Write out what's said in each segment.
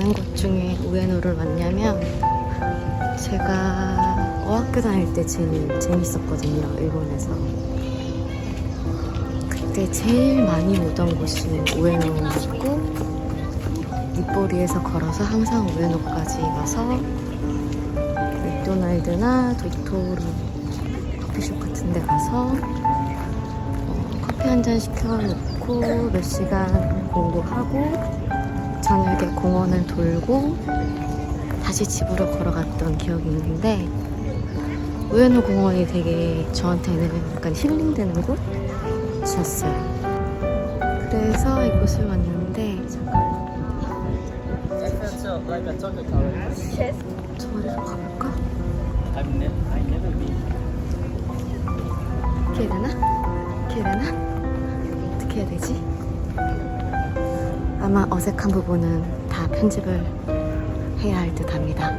왜 많은 곳 중에 우에노를 왔냐면 제가 어학교 다닐 때 제일 재밌었거든요 일본에서. 그때 제일 많이 오던 곳이 우에노였고 입보리에서 걸어서 항상 우에노까지 와서 맥도날드나 도토리 커피숍 같은 데 가서 어, 커피 한 잔 시켜놓고 몇 시간 공부하고 저녁에 공원을 돌고 다시 집으로 걸어갔던 기억이 있는데 우에노 공원이 되게 저한테는 약간 힐링되는 곳이었어요. 그래서 이곳을 왔는데 잠깐. 저리로 가볼까? 이렇게 해야 되나? 이렇게 해야 되나? 어떻게 해야 되지? 아마 어색한 부분은 다 편집을 해야 할 듯 합니다.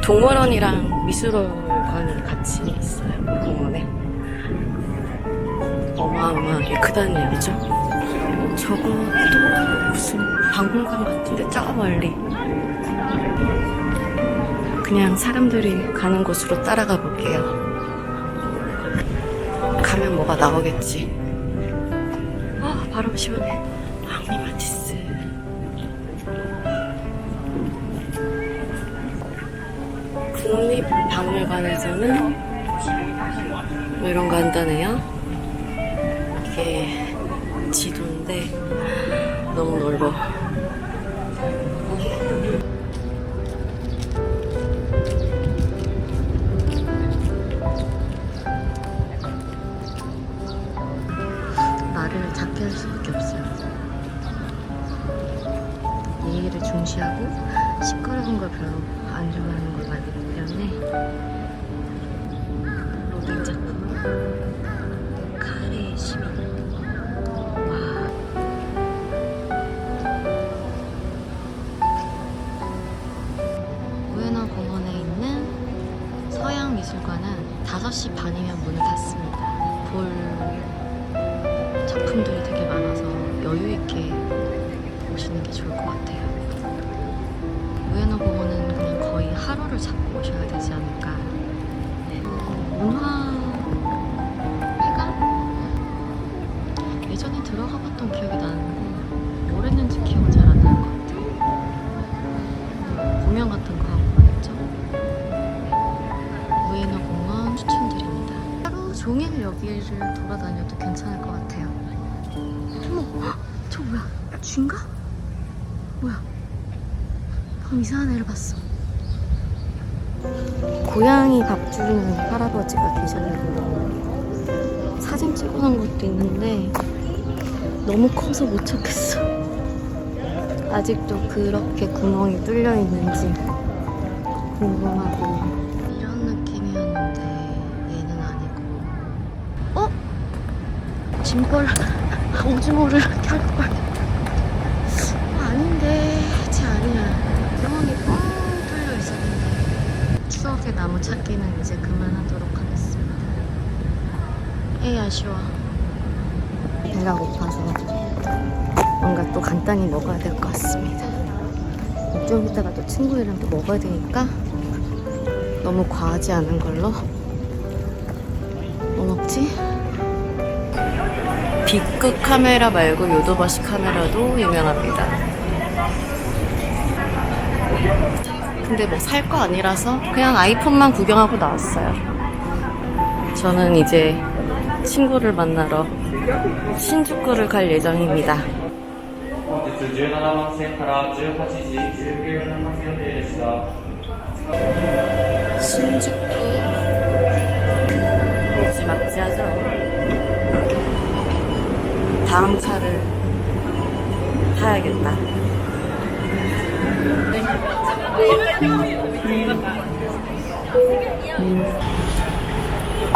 동물원이랑 미술관이 같이 있어요, 이 공원에. 어마어마하게 크다는 얘기죠. 저것도 무슨 박물관 같은데 저 멀리 그냥 사람들이 가는 곳으로 따라가 볼게요. 가면 뭐가 나오겠지? 아 바로 시원해 황리마티스. 국립박물관에서는 뭐 이런 거 한다네요. 이게 지도인데 너무 넓어. 중시하고 시끄러운 걸 별로 안 좋아하는 걸 말이기 때문에 로빈 작품 카레의 시민 와 우에노 공원에 있는 서양 미술관은 5시 반이면 문을 닫습니다. 볼 작품들이 되게 많아서 여유 있게 보시는 게 좋을 것 같아요. 우에노 공원은 그냥 거의 하루를 잡고 오셔야 되지 않을까. 어, 문화회관? 예전에 들어가 봤던 기억이 나는데 뭘 했는지 기억은 잘 안 나는 것 같아요. 공연 같은 거 하고 그랬죠. 우에노 공원 추천드립니다. 하루 종일 여기를 돌아다녀도 괜찮을 것 같아요. 어머, 헉, 저 뭐야? 쥐인가? 뭐야? 방금 이상한 애를 봤어. 고양이 밥 주는 할아버지가 계셔가지고 사진 찍어놓은 것도 있는데 너무 커서 못 찾겠어. 아직도 그렇게 구멍이 뚫려 있는지 궁금하고 이런 느낌이었는데 얘는 아니고 어? 짐벌 오징어를 켤걸 어, 아닌데 쟤 아니야 구멍이 뻥 뚫려 있었는데 추억의 나무 찾기는 이제 그만하도록 하겠습니다 에이 아쉬워 배가 고파서 뭔가 또 간단히 먹어야 될 것 같습니다. 좀 이따가 또 친구들이랑 또 먹어야 되니까 너무 과하지 않은 걸로 뭐 먹지? B급 카메라 말고 요도바시 카메라도 유명합니다. 근데 뭐 살 거 아니라서 그냥 아이폰만 구경하고 나왔어요. 저는 이제 친구를 만나러 신주쿠를 갈 예정입니다. 신주쿠 역시 막지하죠. 다음 차를 타야겠다.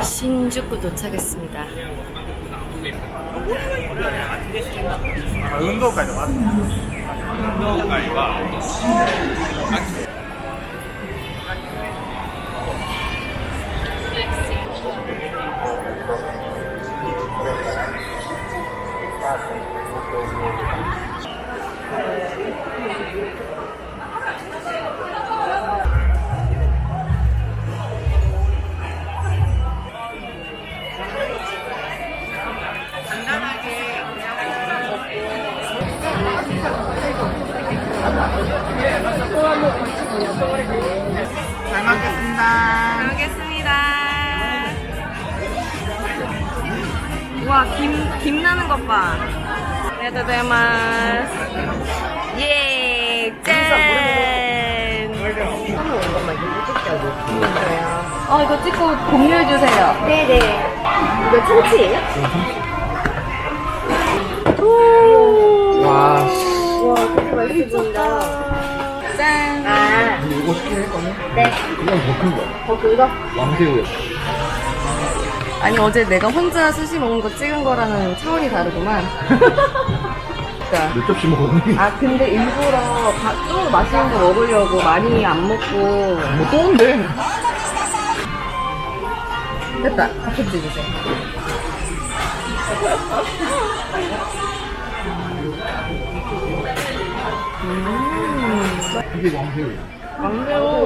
신주쿠 도착했습니다. 운동회도 맞아. 운동회가 김, 김 나는 것 봐. 네다데마스. 예, 짠. 어, 이거 찍고 공유해주세요. 네네. 이거 참치예요? 와, 맛있습니다. 짠. 아, 이거 시키는 했거든? 네. 이건 더 큰 거. 더큰 거? 왕새우였어. 아니, 어제 내가 혼자 스시 먹은 거 찍은 거랑은 차원이 다르구만. 그러니까. 몇 접시 먹었니? 아, 근데 일부러 가- 좀 맛있는 거 먹으려고 많이 안 먹고. 뭐 또인데? 됐다. 같이 드세요. 이게 왕새우야. 왕새우.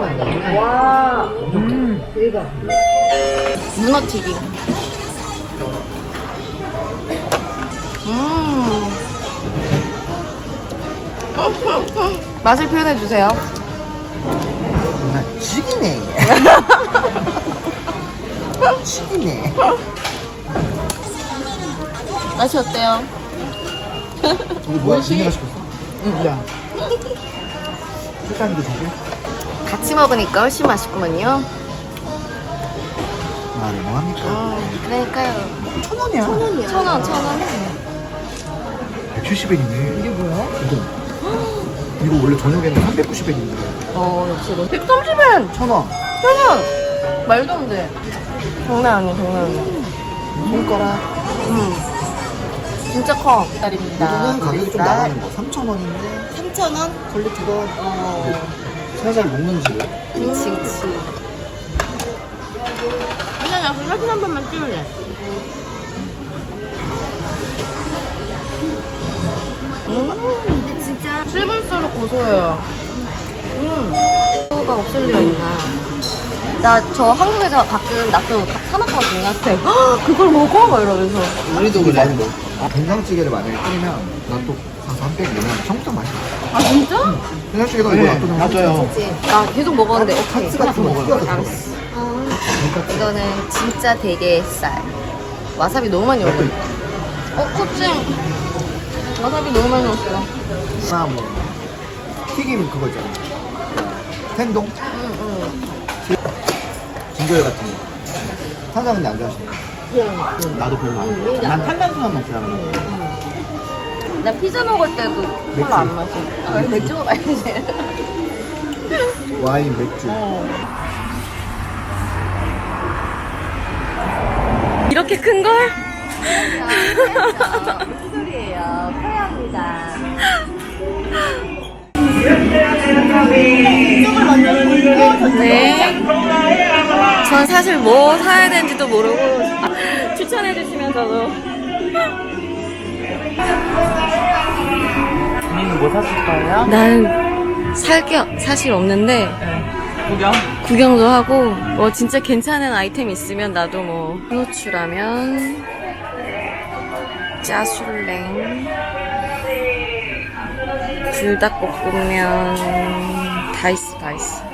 와. 대박. 문어튀김. 음. 맛을 표현해 주세요. 아, 죽이네. 죽이네. 맛이 어때요? 이거 뭐야? 니네가 시켰어? 응, 야. 색깔도 되게? 같이 먹으니까 훨씬 맛있구만요. 말을 뭐합니까? 음, 그러니까요. 천 원이야. 천 원, 천 원. 170엔이네. 이게 뭐야? 이거. 이거 원래 저녁에는 390엔인데. 어, 역시 너. 130엔! 천 원. 천 원! 말도 안 돼. 장난 아니야, 장난 아니야. 손가락. 음. 진짜 커. 기다립니다. 이거는 가격이 좀 나가는 거. 3,000원인데 3,000원? 퀄리티가 어. 살살 녹는 지. 그치, 그치. 그냥 약간 사진 한 번만 찍을래. 음, 진짜 씹을수록 고소해요. 음, 소가 없을 리가 있나. 나 저 한국에서 가끔 낙도 사먹거든요. 그때 "헉, 그걸 먹어? 막 이러면서. 우리도 그래. 아, 된장찌개를 만약에 끓이면 나또 가서 한팩 내면 청국장 맛있어. 아, 진짜? 된장찌개가 이거 놔두면 맞아요. 나 계속 먹었는데, 오케이. 카츠 같은 거 먹어요. 알았어. 이거는 진짜 대게살. 와사비 너무 많이 넣었어. 어, 코칭. 와사비 너무 많이 넣었어. 하나 뭐 튀김 그거 있잖아. 텐동, 응, 응. 진저일 같은 거. 탄산 근데 안 좋아하시네. 나도 별로 안 응, 좋아. 난 탄산수만 먹잖아. 나 피자 먹을 때도 콜라 안 마셔. 아, 맥주 마야지. 와인, 맥주. 이렇게 큰 걸? 무슨 소리예요? 코야입니다. 네. 전 사실 뭐 사야 되는지도 모르고 추천해 주시면 저도 언니는 뭐 사실 거예요? 난 살게 사실 없는데 구경? 구경도 하고 뭐 진짜 괜찮은 아이템 있으면 나도 뭐 노추라면 짜술랭 불닭볶음면 다 있어 다 있어